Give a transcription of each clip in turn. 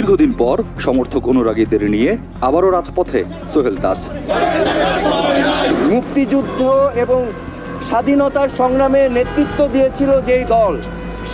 দীর্ঘদিন পর সমর্থক অনুরাগীদের নিয়ে আবারও রাজপথে সোহেল তাজ। মুক্তিযুদ্ধ এবং স্বাধীনতার সংগ্রামে নেতৃত্ব দিয়েছিল যেই দল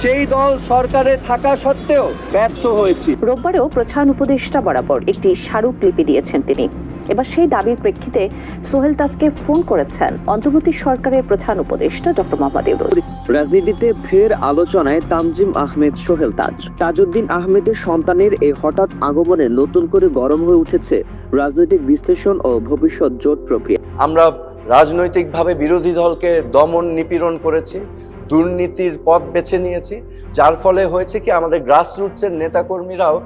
সেই দল সরকারে থাকা সত্ত্বেও ব্যর্থ হয়েছে রোববারেও প্রধান উপদেষ্টা বরাবর একটি স্মারক লিপি দিয়েছেন তিনি। এবার সেই দাবির প্রেক্ষিতে সোহেল তাজকে ফোন করেছেন অন্তর্বর্তী সরকারের প্রধান উপদেষ্টা ডক্টর মোহাম্মদ ইউনুস। রাজনীতিতে ফের আলোচনায় তামজিম আহমেদ সোহেল তাজ। তাজউদ্দিন আহমেদের সন্তানের এই হঠাৎ আগমনে নতুন করে গরম হয়ে উঠেছে রাজনৈতিক বিশ্লেষণ ও ভবিষ্যৎ জোট প্রক্রিয়া। আমরা রাজনৈতিকভাবে বিরোধী দলকে দমন নিপীড়ন করেছি দুর্নীতির পথ বেছে নিয়েছি যার ফলে হয়েছে কি আমাদের গ্রাসরুটসের নেতাকর্মীরাও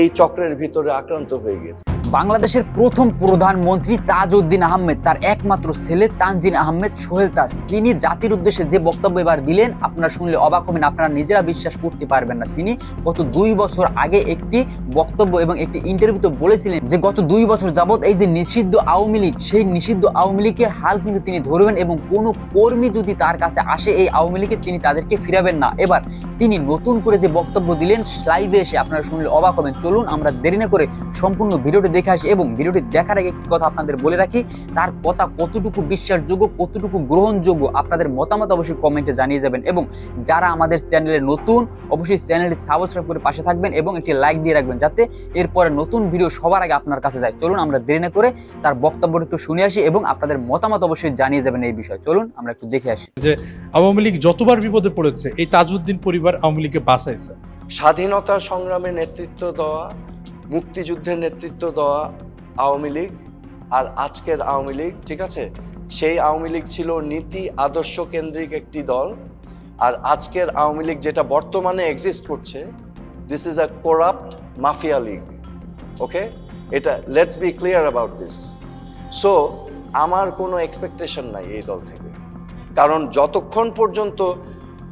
এই চক্রের ভিতরে আক্রান্ত হয়ে গেছে বাংলাদেশের প্রথম প্রধানমন্ত্রী তাজউদ্দিন আহমেদ, তার একমাত্র ছেলে তানজিন আহমেদ, সোহেল তাজ। তিনি জাতির উদ্দেশ্যে যে বক্তব্য এবার দিলেন, আপনারা শুনলে অবাক হবেন, আপনারা নিজেরা বিশ্বাস করতে পারবেন না। তিনি গত দুই বছর আগে একটি বক্তব্য এবং একটি ইন্টারভিউতে বলেছিলেন যে, গত দুই বছর যাবৎ এই যে নিষিদ্ধ আওয়ামী লীগ, সেই নিষিদ্ধ আওয়ামী লীগের হাল কিন্তু তিনি ধরবেন এবং কোনো কর্মী যদি তার কাছে আসে, এই আওয়ামী লীগে তিনি তাদেরকে ফিরাবেন না। এবার তিনি নতুন করে যে বক্তব্য দিলেন লাইভে এসে আপনারা শুনলে অবাক হবেন। চলুন আমরা দেরি না করে সম্পূর্ণ ভিডিওটি দেখে আসি এবং ভিডিওটি দেখার আগে একটি কথা আপনাদের বলে রাখি তার কথা কতটুকু বিশ্বাসযোগ্য কতটুকু গ্রহণযোগ্য আপনাদের মতামত অবশ্যই কমেন্টে জানিয়ে যাবেন এবং যারা আমাদের চ্যানেলে নতুন অবশ্যই চ্যানেলটি সাবস্ক্রাইব করে পাশে থাকবেন এবং একটি লাইক দিয়ে রাখবেন যাতে এরপরে নতুন ভিডিও সবার আগে আপনার কাছে যায়। চলুন আমরা দেরি না করে তার বক্তব্যটা একটু শুনে আসি এবং আপনাদের মতামত অবশ্যই জানিয়ে যাবেন এই বিষয়ে। চলুন আমরা একটু দেখে আসি। যে আওয়ামী লীগ যতবার বিপদে পড়েছে এই তাজউদ্দিন পরিবার আওয়ামী লীগকে বাঁচাইছে। স্বাধীনতা সংগ্রামে নেতৃত্ব দেওয়া মুক্তিযুদ্ধের নেতৃত্ব দেওয়া আওয়ামী লীগ আর আজকের আওয়ামী লীগ, ঠিক আছে? সেই আওয়ামী লীগ ছিল নীতি আদর্শ কেন্দ্রিক একটি দল আর আজকের আওয়ামী লীগ যেটা বর্তমানে এক্সিস্ট করছে this is a corrupt mafia league okay এটা let's be clear about this so আমার কোনো এক্সপেকটেশন নাই এই দল থেকে। কারণ যতক্ষণ পর্যন্ত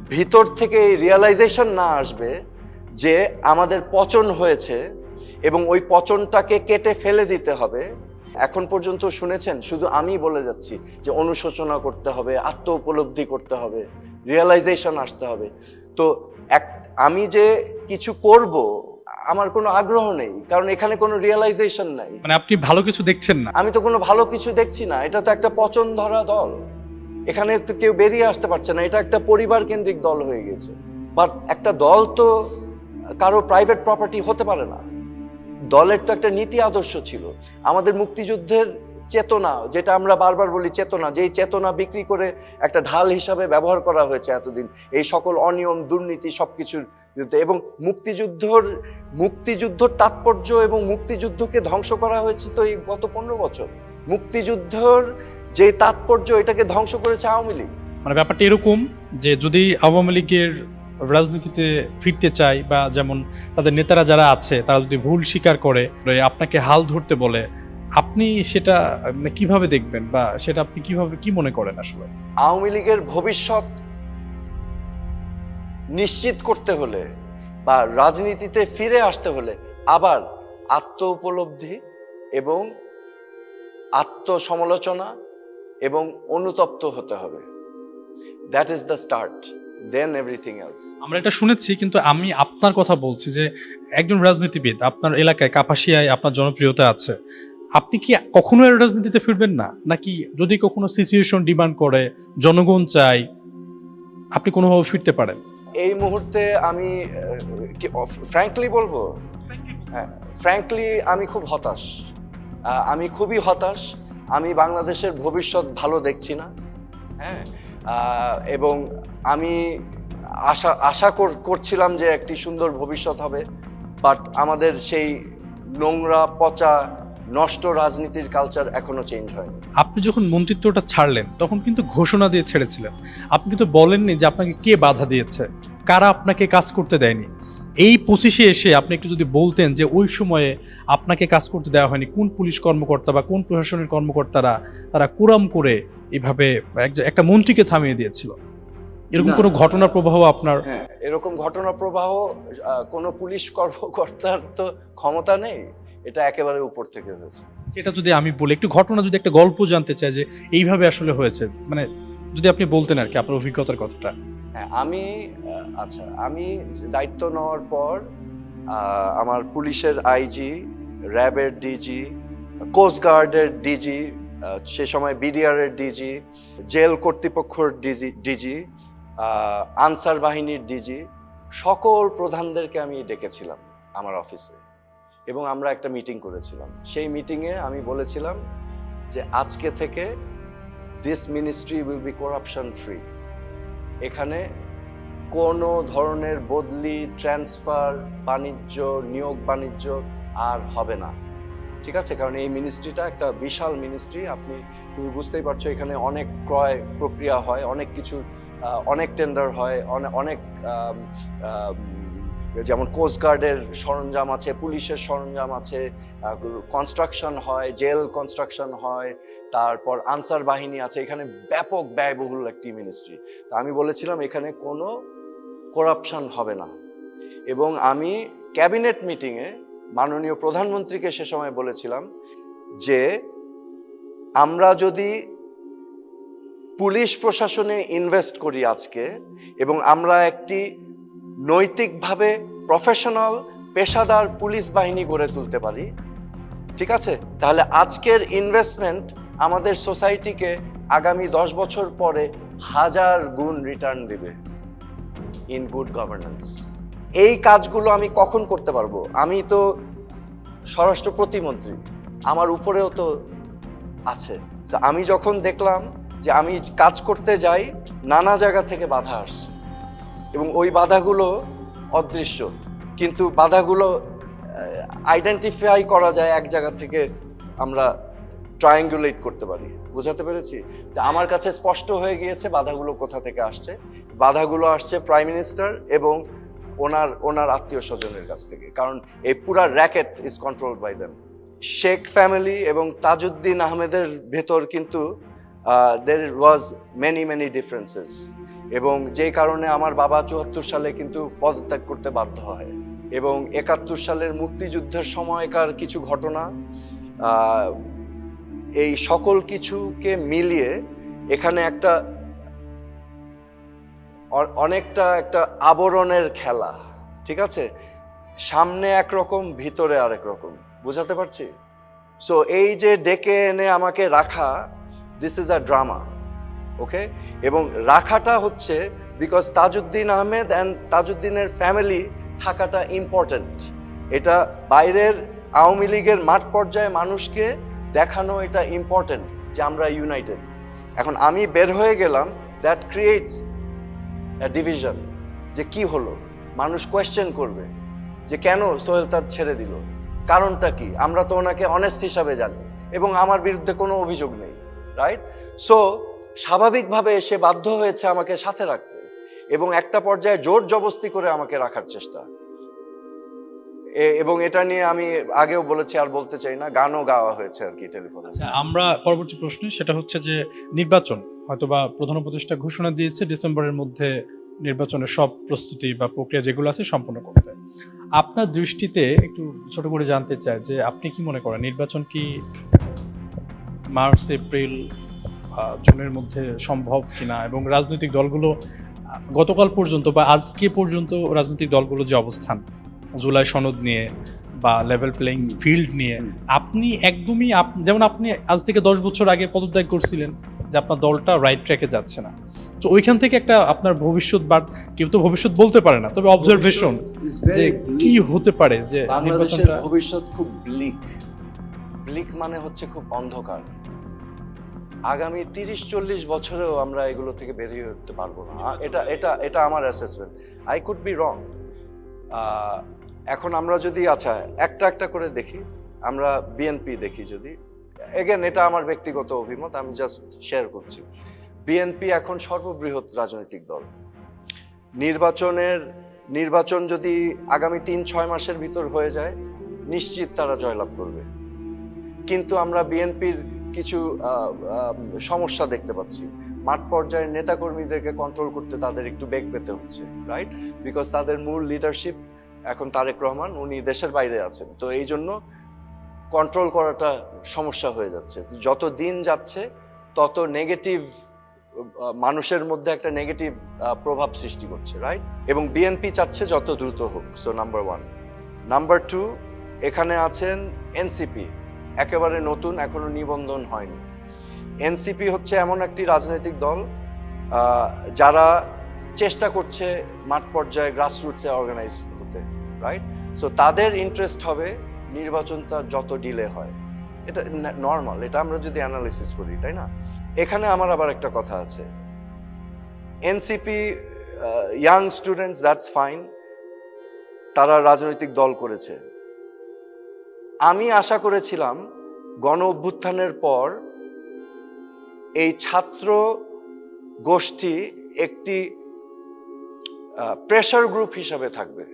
ভিতর থেকে এই রিয়েলাইজেশন না আসবে যে আমাদের পচন হয়েছে এবং ওই পচনটাকে কেটে ফেলে দিতে হবে। এখন পর্যন্ত শুনেছেন শুধু আমি বলে যাচ্ছি যে অনুশোচনা করতে হবে আত্ম উপলব্ধি করতে হবে রিয়েলাইজেশন আসতে হবে। তো এক আমি যে কিছু করব আমার কোনো আগ্রহ নেই কারণ এখানে কোনো রিয়েলাইজেশন নাই। মানে আপনি ভালো কিছু দেখছেন না। আমি তো কোনো ভালো কিছু দেখছি না এটা তো একটা পচন ধরা দল। এখানে তো কেউ বেরিয়ে আসতে পারছে না এটা একটা পরিবার কেন্দ্রিক দল হয়ে গেছে। বাট একটা দল তো কারও প্রাইভেট প্রপার্টি হতে পারে না। দলের তো একটা নীতি আদর্শ ছিল। আমাদের মুক্তিযুদ্ধের চেতনা, যেটা আমরা বারবার বলি চেতনা, যেই চেতনা বিক্রি করে একটা ঢাল হিসাবে ব্যবহার করা হয়েছে এতদিন, এই সকল অনিয়ম, দুর্নীতি সবকিছুর বিরুদ্ধে এবং মুক্তিযুদ্ধর মুক্তিযুদ্ধর তাৎপর্য এবং মুক্তিযুদ্ধকে ধ্বংস করা হয়েছে তো এই গত পনেরো বছর। মুক্তিযুদ্ধর যে তাৎপর্য, এটাকে ধ্বংস করেছে আওয়ামী লীগ। মানে ব্যাপারটা এরকম যে যদি আওয়ামী লীগের রাজনীতিতে ফিরতে চায় বা যেমন তাদের নেতারা যারা আছে, তারা যদি ভুল স্বীকার করে আপনাকে হাল ধরতে বলে, আপনি সেটা মানে কীভাবে দেখবেন বা সেটা আপনি কীভাবে, কি মনে করেন আসলে? আওয়ামী লীগের ভবিষ্যৎ নিশ্চিত করতে হলে বা রাজনীতিতে ফিরে আসতে হলে আবার আত্ম উপলব্ধি এবং আত্মসমালোচনা এবং অনুতপ্ত হতে হবে। That is the start then everything else আমরা এটা শুনেছি কিন্তু আমি আপনার কথা বলছি যে একজন রাজনীতিবিদ আপনার এলাকায় কাপাসিয়ায় আপনার জনপ্রিয়তা আছে। আপনি কি কখনো রাজনীতিতে ফিরবেন না? নাকি যদি কখনো সিচুয়েশন ডিমান্ড করে জনগণ চাই আপনি কোনোভাবে ফিরতে পারেন? এই মুহূর্তে আমি ফ্র্যাঙ্কলি বলব? হ্যাঁ ফ্র্যাঙ্কলি আমি খুব হতাশ। আমি খুবই হতাশ। আমি বাংলাদেশের ভবিষ্যৎ ভালো দেখছি না। হ্যাঁ এবং আমি আশা আশা কর- করছিলাম যে একটি সুন্দর ভবিষ্যৎ হবে বাট আমাদের সেই নোংরা, পচা, নষ্ট রাজনীতির কালচার এখনও চেঞ্জ হয়নি। আপনি যখন মন্ত্রিত্বটা ছাড়লেন, তখন কিন্তু ঘোষণা দিয়ে ছেড়েছিলেন। আপনি কিন্তু বলেননি যে আপনাকে কে বাধা দিয়েছে, কারা আপনাকে কাজ করতে দেয়নি। এই পঁচিশে এসে আপনি একটু যদি বলতেন যে ওই সময়ে আপনাকে কাজ করতে দেওয়া হয়নি কোন পুলিশ কর্মকর্তা বা কোন প্রশাসনের কর্মকর্তারা তারা কুরাম করে এভাবে একটা মন্ত্রীকে থামিয়ে দিয়েছিল? এরকম। কোনো ঘটনা প্রবাহ আপনার? হ্যাঁ এরকম ঘটনা প্রবাহ কোনো পুলিশ কর্মকর্তার তো ক্ষমতা নেই এটা একেবারে উপর থেকে হয়েছে। সেটা যদি আমি বলি একটু ঘটনা যদি একটা গল্প জানতে চাই যে এইভাবে আসলে হয়েছে মানে যদি আপনি বলতেন আর কি আপনার অভিজ্ঞতার কথাটা। হ্যাঁ আমি আচ্ছা আমি দায়িত্ব নেওয়ার পর আমার পুলিশের আইজি, র্যাবের ডিজি কোস্টগার্ডের ডিজি সে সময় বিডিআর এর ডিজি, জেল কর্তৃপক্ষের ডিজি ডিজি আনসার বাহিনীর ডিজি, সকল প্রধানদেরকে আমি ডেকেছিলাম আমার অফিসে। এবং আমরা একটা মিটিং করেছিলাম। সেই মিটিংয়ে আমি বলেছিলাম যে আজকে থেকে this ministry will be corruption free এখানে কোনো ধরনের বদলি ট্রান্সফার বাণিজ্য, নিয়োগ, বাণিজ্য আর হবে না। ঠিক আছে? কারণ এই মিনিস্ট্রিটা একটা বিশাল মিনিস্ট্রি আপনি, তুমি বুঝতেই পারছ, এখানে অনেক ক্রয় প্রক্রিয়া হয়, অনেক কিছু অনেক টেন্ডার হয় অনেক যেমন কোস্টগার্ডের সরঞ্জাম আছে, পুলিশের সরঞ্জাম আছে কনস্ট্রাকশন হয় জেল কনস্ট্রাকশন হয়, তারপর আনসার বাহিনী আছে, এখানে ব্যাপক ব্যয়বহুল একটি মিনিস্ট্রি তা আমি বলেছিলাম, এখানে কোনো করাপশন হবে না। এবং আমি ক্যাবিনেট মিটিংয়ে মাননীয় প্রধানমন্ত্রীকে সে সময় বলেছিলাম যে, আমরা যদি পুলিশ প্রশাসনে ইনভেস্ট করি আজকে এবং আমরা একটি নৈতিকভাবে প্রফেশনাল পেশাদার পুলিশ বাহিনী গড়ে তুলতে পারি। ঠিক আছে? তাহলে আজকের ইনভেস্টমেন্ট আমাদের সোসাইটিকে আগামী দশ বছর পরে হাজার গুণ রিটার্ন দিবে ইন গুড গভর্নেন্স এই কাজগুলো আমি কখন করতে পারব? আমি তো স্বরাষ্ট্র প্রতিমন্ত্রী। আমার উপরেও তো আছে। আমি যখন দেখলাম যে আমি কাজ করতে যাই, নানা জায়গা থেকে বাধা আসছে। এবং ওই বাধাগুলো অদৃশ্য। কিন্তু বাধাগুলো আইডেন্টিফাই করা যায় এক জায়গা থেকে আমরা ট্রায়াঙ্গুলেট করতে পারি। বোঝাতে পেরেছি? যে আমার কাছে স্পষ্ট হয়ে গিয়েছে বাধাগুলো কোথা থেকে আসছে। বাধাগুলো আসছে প্রাইম মিনিস্টার এবং ওনার ওনার আত্মীয় স্বজনের কাছ থেকে। কারণ এই পুরা racket is control by them Sheikh family এবং তাজউদ্দিন আহমেদের ভেতর কিন্তু there was many many differences এবং যে কারণে আমার বাবা চুয়াত্তর সালে কিন্তু পদত্যাগ করতে বাধ্য হয়। এবং একাত্তর সালের মুক্তিযুদ্ধের সময়কার কিছু ঘটনা এই সকল কিছুকে মিলিয়ে এখানে একটা অনেকটা একটা আবরণের খেলা, ঠিক আছে? সামনে একরকম, ভিতরে আরেক রকম, বোঝাতে পারছি? সো এই যে ডেকে এনে আমাকে রাখা this is a drama okay এবং রাখাটা হচ্ছে বিকজ তাজউদ্দিন আহমেদ অ্যান্ড তাজউদ্দিনের ফ্যামিলি থাকাটা ইম্পর্ট্যান্ট এটা বাইরের আওয়ামী লীগের মাঠ পর্যায়ে মানুষকে দেখানো এটা ইম্পর্ট্যান্ট যে আমরা ইউনাইটেড এখন আমি বের হয়ে গেলাম দ্যাট ক্রিয়েটস ডিভিশন যে কি হলো? মানুষ কোয়েশ্চেন করবে যে কেন সোহেল তাজ ছেড়ে দিল? কারণটা কি? আমরা তো ওনাকে অনেস্ট হিসাবে জানি এবং আমার বিরুদ্ধে কোনো অভিযোগ নেই রাইট সো স্বাভাবিকভাবে এসে বাধ্য হয়েছে আমাকে সাথে রাখতে এবং একটা পর্যায়ে জোর জবস্তি করে আমাকে রাখার চেষ্টা। এবং এটা নিয়ে আমি আগেও বলেছি আর বলতে চাই না গানও গাওয়া হয়েছে আর কি টেলিফোনে। আচ্ছা, আমরা পরবর্তী প্রশ্ন সেটা হচ্ছে যে নির্বাচন হয়তোবা প্রধান উপদেষ্টা ঘোষণা দিয়েছে ডিসেম্বরের মধ্যে নির্বাচনের সব প্রস্তুতি বা প্রক্রিয়া যেগুলো আছে সম্পন্ন করতে। আপনার দৃষ্টিতে একটু ছোট করে জানতে চাই যে আপনি কি মনে করেন নির্বাচন কি মার্চ এপ্রিল জুনের মধ্যে সম্ভব কিনা এবং রাজনৈতিক দলগুলো গতকাল পর্যন্ত বা আজকে পর্যন্ত রাজনৈতিক দলগুলো যে অবস্থান জুলাই সনদ নিয়ে বা লেভেল প্লেইং ফিল্ড নিয়ে আপনি একদমই যেমন আপনি আজ থেকে দশ বছর আগে পদত্যাগ করছিলেন যে আপনার দলটা রাইট ট্র্যাকে যাচ্ছে না। তো ওইখান থেকে একটা আপনার ভবিষ্যৎ বা কেউ তো ভবিষ্যৎ বলতে পারে না তবে অবজারভেশন যে কি হতে পারে যে বাংলাদেশের ভবিষ্যৎ খুব ব্লিক ব্লিক মানে হচ্ছে খুব অন্ধকার। আগামী তিরিশ, চল্লিশ বছরেও আমরা এগুলো থেকে বেরিয়ে উঠতে পারব না। এটা এটা এটা আমার assessment I could be wrong এখন আমরা যদি আচ্ছা একটা একটা করে দেখি, আমরা বিএনপি দেখি যদি। এগেন এটা আমার ব্যক্তিগত অভিমত, আমি জাস্ট শেয়ার করছি। বিএনপি এখন সর্ববৃহৎ রাজনৈতিক দল। নির্বাচনের, নির্বাচন যদি আগামী তিন, ছয় মাসের ভিতর হয়ে যায়, নিশ্চিত তারা জয়লাভ করবে। কিন্তু আমরা বিএনপির কিছু সমস্যা দেখতে পাচ্ছি। মাঠ পর্যায়ের নেতাকর্মীদেরকে কন্ট্রোল করতে তাদের একটু বেগ পেতে হচ্ছে রাইট বিকজ তাদের মূল লিডারশিপ এখন তারেক রহমান, উনি দেশের বাইরে আছেন। তো এই জন্য কন্ট্রোল করাটা সমস্যা হয়ে যাচ্ছে। যত দিন যাচ্ছে, তত নেগেটিভ মানুষের মধ্যে একটা নেগেটিভ প্রভাব সৃষ্টি করছে রাইট এবং বিএনপি চাচ্ছে যত দ্রুত হোক so number one number two এখানে আছেন এনসিপি একেবারে নতুন, এখনও নিবন্ধন হয়নি। এনসিপি হচ্ছে এমন একটি রাজনৈতিক দল যারা চেষ্টা করছে মাঠ পর্যায়ে গ্রাসরুটসে অর্গানাইজ হতে রাইট সো তাদের ইন্টারেস্ট হবে নির্বাচনটা যত ডিলে হয়। এটা নর্মাল এটা আমরা যদি অ্যানালিসিস করি, তাই না? এখানে আমার আবার একটা কথা আছে। NCP young students that's fine তারা রাজনৈতিক দল করেছে। আমি আশা করেছিলাম গণ অভ্যুত্থানের পর এই ছাত্র গোষ্ঠী একটি প্রেশার গ্রুপ হিসাবে থাকবে।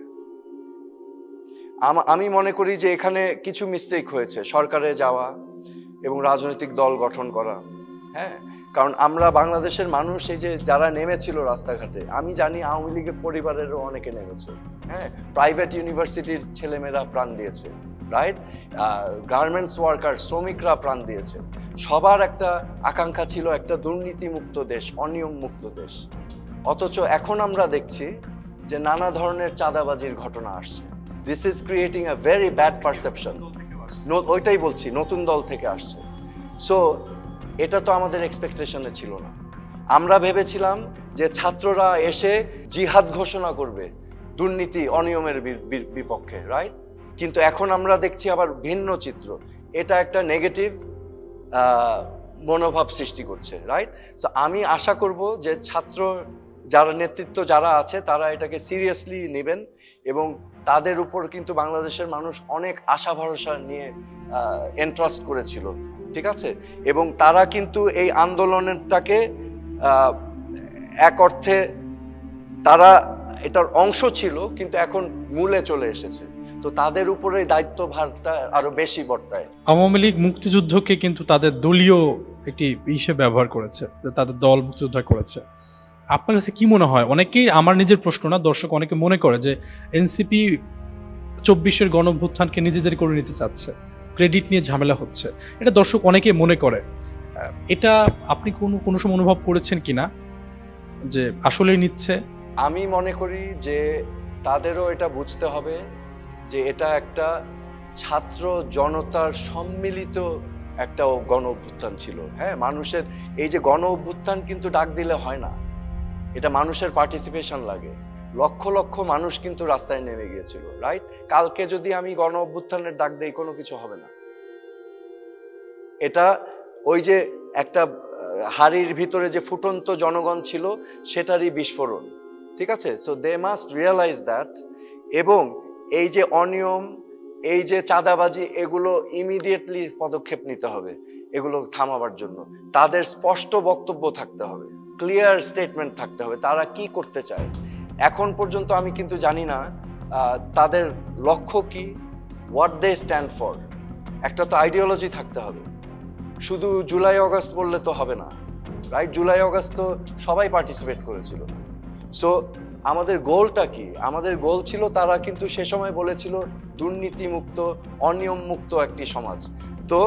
আম- মনে করি যে এখানে কিছু মিস্টেক হয়েছে, সরকারে যাওয়া এবং রাজনৈতিক দল গঠন করা হ্যাঁ? কারণ আমরা বাংলাদেশের মানুষ, এই যে যারা নেমেছিল রাস্তাঘাটে, আমি জানি আওয়ামী লীগের পরিবারেরও অনেকে নেমেছে হ্যাঁ? প্রাইভেট ইউনিভার্সিটির ছেলেমেয়েরা প্রাণ দিয়েছে। রাইট গার্মেন্টস ওয়ার্কার শ্রমিকরা প্রাণ দিয়েছে। সবার একটা আকাঙ্ক্ষা ছিল একটা দুর্নীতিমুক্ত দেশ অনিয়ম মুক্ত দেশ। অথচ এখন আমরা দেখছি যে নানা ধরনের চাঁদাবাজির ঘটনা আসছে। This is creating a very bad perception ওইটাই বলছি, নতুন দল থেকে আসছে। সো এটা তো আমাদের এক্সপেকটেশনে ছিল না। আমরা ভেবেছিলাম যে ছাত্ররা এসে জিহাদ ঘোষণা করবে দুর্নীতি, অনিয়মের বিপক্ষে রাইট কিন্তু এখন আমরা দেখছি আবার ভিন্ন চিত্র। এটা একটা নেগেটিভ মনোভাব সৃষ্টি করছে রাইট তো আমি আশা করব যে ছাত্র যারা নেতৃত্ব যারা আছে, তারা এটাকে সিরিয়াসলি নেবেন এবং তাদের উপর কিন্তু বাংলাদেশের মানুষ অনেক আশা ভরসা নিয়ে এন্ট্রাস্ট করেছিল, ঠিক আছে? এবং তারা কিন্তু এই আন্দোলনটাকে এক অর্থে তারা এটার অংশ ছিল, কিন্তু এখন মূলে চলে এসেছে। তো তাদের উপরে দায়িত্বভারটা আরও বেশি বর্তায়। আওয়ামী লীগ মুক্তিযুদ্ধকে কিন্তু তাদের দলীয় একটি হিসেবে ব্যবহার করেছে যে তাদের দল মুক্তিযোদ্ধা করেছে। আপনার কাছে কি মনে হয়? অনেকেই আমার নিজের প্রশ্ন না দর্শক অনেকে মনে করে যে এনসিপি চব্বিশের গণভ্যুত্থানকে নিজেদের করে নিতে চাচ্ছে ক্রেডিট নিয়ে ঝামেলা হচ্ছে। এটা দর্শক অনেকে মনে করে। এটা আপনি কোনো কোনো সময় অনুভব করেছেন কিনা যে আসলেই নিচ্ছে? আমি মনে করি যে তাদেরও এটা বুঝতে হবে। এটা একটা ছাত্র জনতার সম্মিলিত একটা গণ অভ্যুত্থান ছিল। হ্যাঁ মানুষের এই যে গণ অভ্যুত্থান কিন্তু ডাক দিলে হয় না। এটা মানুষের পার্টিসিপেশন লাগে। লক্ষ লক্ষ মানুষ কিন্তু রাস্তায় নেমে গিয়েছিল রাইট কালকে যদি আমি গণ অভ্যুত্থানের ডাক দেই, কোনো কিছু হবে না। এটা ওই যে একটা হাড়ির ভিতরে যে ফুটন্ত জনগণ ছিল, সেটারই বিস্ফোরণ, ঠিক আছে? So they must realize that এবং এই যে অনিয়ম, এই যে চাঁদাবাজি, এগুলো ইমিডিয়েটলি পদক্ষেপ নিতে হবে। এগুলো থামাবার জন্য। তাদের স্পষ্ট বক্তব্য থাকতে হবে। ক্লিয়ার স্টেটমেন্ট থাকতে হবে, তারা কি করতে চায়? এখন পর্যন্ত আমি কিন্তু জানি না তাদের লক্ষ্য কি? হোয়াট দে স্ট্যান্ড ফর একটা তো আইডিওলজি থাকতে হবে। শুধু জুলাই, অগস্ট বললে তো হবে না রাইট জুলাই, অগস্ট তো সবাই পার্টিসিপেট করেছিল। সো আমাদের গোলটা কি? আমাদের গোল ছিল তারা কিন্তু সে সময় বলেছিল দুর্নীতি মুক্ত অনিয়ম মুক্ত একটি সমাজ। তো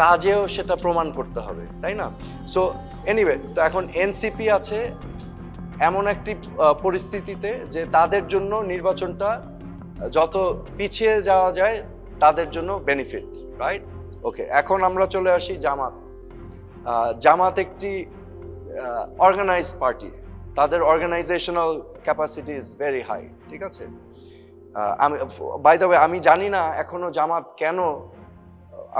কাজেও সেটা প্রমাণ করতে হবে, তাই না? সো এনিওয়ে তো এখন এনসিপি আছে এমন একটি পরিস্থিতিতে যে তাদের জন্য নির্বাচনটা যত পিছিয়ে যাওয়া যায় তাদের জন্য বেনিফিট রাইট ওকে এখন আমরা চলে আসি জামাত। জামাত একটি অর্গানাইজ পার্টি তাদের organizational capacity is very high ঠিক আছে? আমি বাই দ্য আমি জানি না এখনও জামাত কেন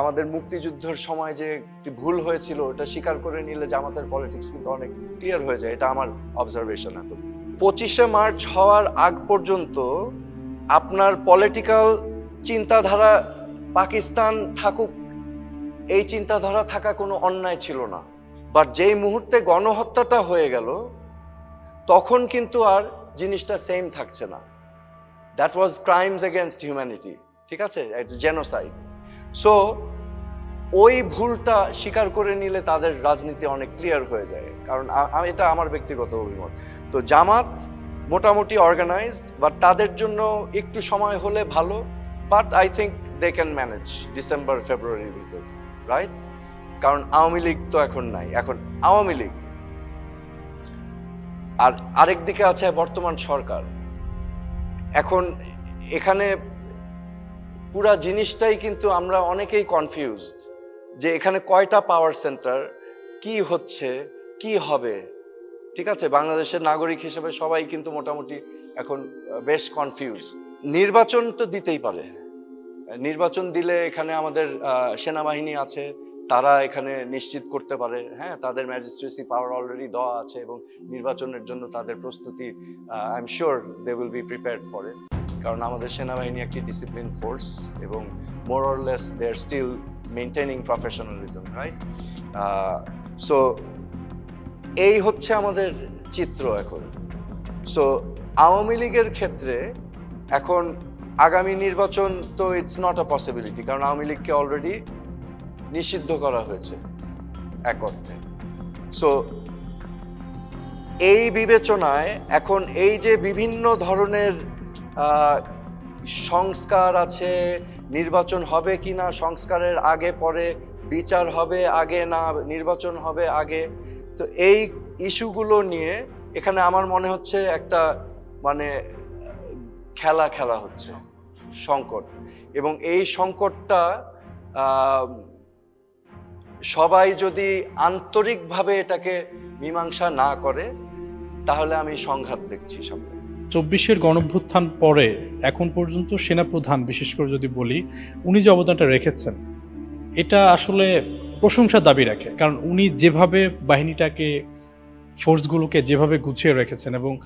আমাদের মুক্তিযুদ্ধের সময় যে একটি ভুল হয়েছিল, ওটা স্বীকার করে নিলে জামাতের পলিটিক্স কিন্তু অনেক ক্লিয়ার হয়ে যায়, এটা আমার অবজারভেশন এখন। পঁচিশে মার্চ হওয়ার আগ পর্যন্ত আপনার পলিটিক্যাল চিন্তাধারা পাকিস্তান থাকুক, এই চিন্তাধারা থাকা কোনো অন্যায় ছিল না। বাট যেই মুহূর্তে গণহত্যাটা হয়ে গেল তখন কিন্তু আর জিনিসটা সেম থাকছে না। That was crimes against humanity ঠিক আছে? জেনোসাইড সো ওই ভুলটা স্বীকার করে নিলে তাদের রাজনীতি অনেক ক্লিয়ার হয়ে যায়। কারণ এটা আমার ব্যক্তিগত অভিমত। তো জামাত মোটামুটি অর্গানাইজড বাট তাদের জন্য একটু সময় হলে ভালো but I think they can manage December ফেব্রুয়ারির ভিতর রাইট কারণ আওয়ামী লীগ তো এখন নাই। এখন আওয়ামী লীগ আর আরেক দিকে আছে বর্তমান সরকার। এখন এখানে পুরা জিনিসটাই কিন্তু আমরা অনেকেই কনফিউজড যে এখানে কয়টা পাওয়ার সেন্টার কি হচ্ছে, কি হবে? ঠিক আছে? বাংলাদেশের নাগরিক হিসেবে সবাই কিন্তু মোটামুটি এখন বেশ কনফিউজ নির্বাচন তো দিতেই পারে। নির্বাচন দিলে এখানে আমাদের সেনাবাহিনী আছে তারা এখানে নিশ্চিত করতে পারে হ্যাঁ তাদের ম্যাজিস্ট্রেসি পাওয়ার অলরেডি দেওয়া আছে এবং নির্বাচনের জন্য তাদের প্রস্তুতি I am sure they will be prepared for it কারণ আমাদের সেনাবাহিনী একটি ডিসিপ্লিন ফোর্স এবং more or less they are still maintaining professionalism right so এই হচ্ছে আমাদের চিত্র এখন। সো আওয়ামী লীগের ক্ষেত্রে এখন আগামী নির্বাচন তো ইটস নট আ পসিবিলিটি কারণ আওয়ামী লীগকে অলরেডি নিষিদ্ধ করা হয়েছে এক অর্থে। সো এই বিবেচনায় এখন এই যে বিভিন্ন ধরনের সংস্কার আছে, নির্বাচন হবে কি না সংস্কারের আগে, পরে, বিচার হবে আগে না, নির্বাচন হবে আগে, তো এই ইস্যুগুলো নিয়ে এখানে আমার মনে হচ্ছে একটা মানে খেলা খেলা হচ্ছে, সংকট। এবং এই সংকটটা সবাই যদি আন্তরিকভাবে এটাকে মীমাংসা না করে, তাহলে আমি সংঘাত দেখছি সামনে। চব্বিশের গণভ্যুত্থান পরে এখন পর্যন্ত সেনাপ্রধান, বিশেষ করে যদি বলি, উনি যে অবদানটা রেখেছেন, এটা আসলে প্রশংসার দাবি রাখে। কারণ উনি যেভাবে বাহিনীটাকে, ফোর্সগুলোকে যেভাবে গুছিয়ে রেখেছেন এবং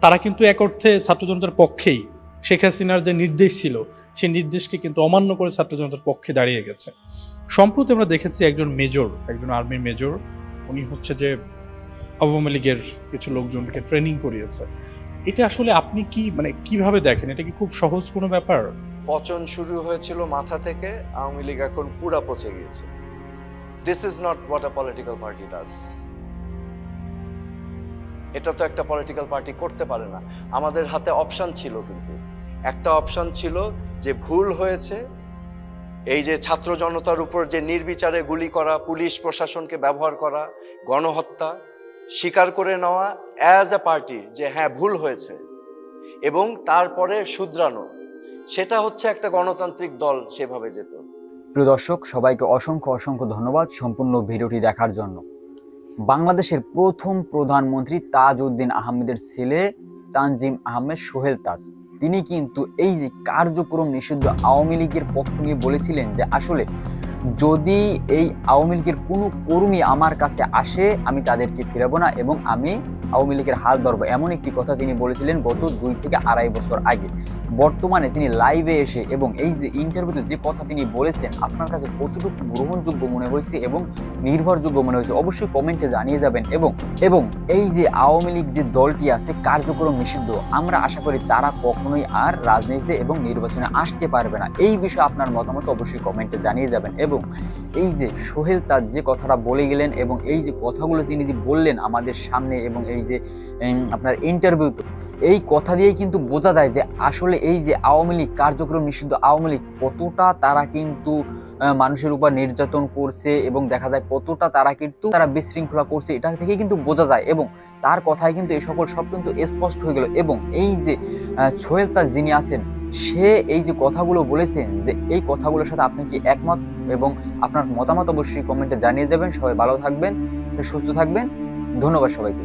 তারা কিন্তু এক অর্থে ছাত্র জনতার পক্ষেই, শেখ হাসিনার যে নির্দেশ ছিল, সেই নির্দেশকে কিন্তু অমান্য করে ছাত্র জনতার পক্ষে দাঁড়িয়ে গেছে। সম্প্রতি আমরা দেখেছি একজন মেজর, একজন আর্মি মেজর, উনি হচ্ছে যে আওয়ামী লীগের কিছু লোকজনকে ট্রেনিং করিয়েছে। এটা আসলে আপনি কি মানে কীভাবে দেখেন? এটা কি খুব সহজ কোনো ব্যাপার? পচন শুরু হয়েছিল মাথা থেকে, আওয়ামী লীগ এখন পুরা পচে গিয়েছে। This is not what a political party does এটা তো একটা পলিটিক্যাল পার্টি করতে পারে না। আমাদের হাতে অপশন ছিল কিন্তু। একটা অপশন ছিল যে ভুল হয়েছে এই যে ছাত্র জনতার উপর যে নির্বিচারে গুলি করা, পুলিশ প্রশাসনকে ব্যবহার করা, গণহত্যা স্বীকার করে নেওয়া অ্যাজ এ পার্টি যে হ্যাঁ ভুল হয়েছে এবং তারপরে শুধরানো, সেটা হচ্ছে একটা গণতান্ত্রিক দল সেভাবে যেত। প্রিয় দর্শক, সবাইকে অসংখ্য অসংখ্য ধন্যবাদ সম্পূর্ণ ভিডিওটি দেখার জন্য। বাংলাদেশের প্রথম প্রধানমন্ত্রী তাজউদ্দিন আহমেদের ছেলে তানজিম আহমেদ সোহেল তাজ। তিনি কিন্তু এই যে কার্যক্রম নিষিদ্ধ আওয়ামী লীগের পক্ষ নিয়ে বলেছিলেন যে আসলে যদি এই আওয়ামী লীগের কোনো কর্মী আমার কাছে আসে, আমি তাদেরকে ফিরাবো না এবং আমি আওয়ামী লীগের হাল ধরবো। এমন একটি কথা তিনি বলেছিলেন গত দুই থেকে আড়াই বছর আগে। বর্তমানে তিনি লাইভে এসে এবং এই যে ইন্টারভিউতে যে কথা তিনি বলেছেন, আপনার কাছে কতটুকু গ্রহণযোগ্য মনে হয়েছে এবং নির্ভরযোগ্য মনে হয়েছে, অবশ্যই কমেন্টে জানিয়ে যাবেন এবং এবং এই যে আওয়ামী লীগ যে দলটি আছে, কার্যক্রম নিষিদ্ধ, আমরা আশা করি তারা কখনোই আর রাজনীতিতে এবং নির্বাচনে আসতে পারবে না। এই বিষয়ে আপনার মতামত অবশ্যই কমেন্টে জানিয়ে যাবেন এবং এই যে সোহেল তার যে কথাটা বলে গেলেন এবং এই যে কথাগুলো তিনি যে বললেন আমাদের সামনে এবং এই যে আপনার ইন্টারভিউতে এই কথা দিয়েই কিন্তু বোঝা যায় যে আসলে এই যে আওয়ামী লীগ কার্যক্রম নিষিদ্ধ আওয়ামী লীগ, কতটা তারা কিন্তু মানুষের উপর নির্যাতন করছে এবং দেখা যায় কতটা তারা কিন্তু তারা বিশৃঙ্খলা করছে, এটা থেকে কিন্তু বোঝা যায় এবং তার কথায় কিন্তু এই সকল সব কিন্তু স্পষ্ট হয়ে গেল এবং এই যে সোহেল তাজ যিনি আছেন, সে এই যে কথাগুলো বলেছেন যে এই কথাগুলোর সাথে আপনি কি একমত এবং আপনার মতামত অবশ্যই কমেন্টে জানিয়ে দেবেন। সবাই ভালো থাকবেন, সুস্থ থাকবেন। ধন্যবাদ সবাইকে।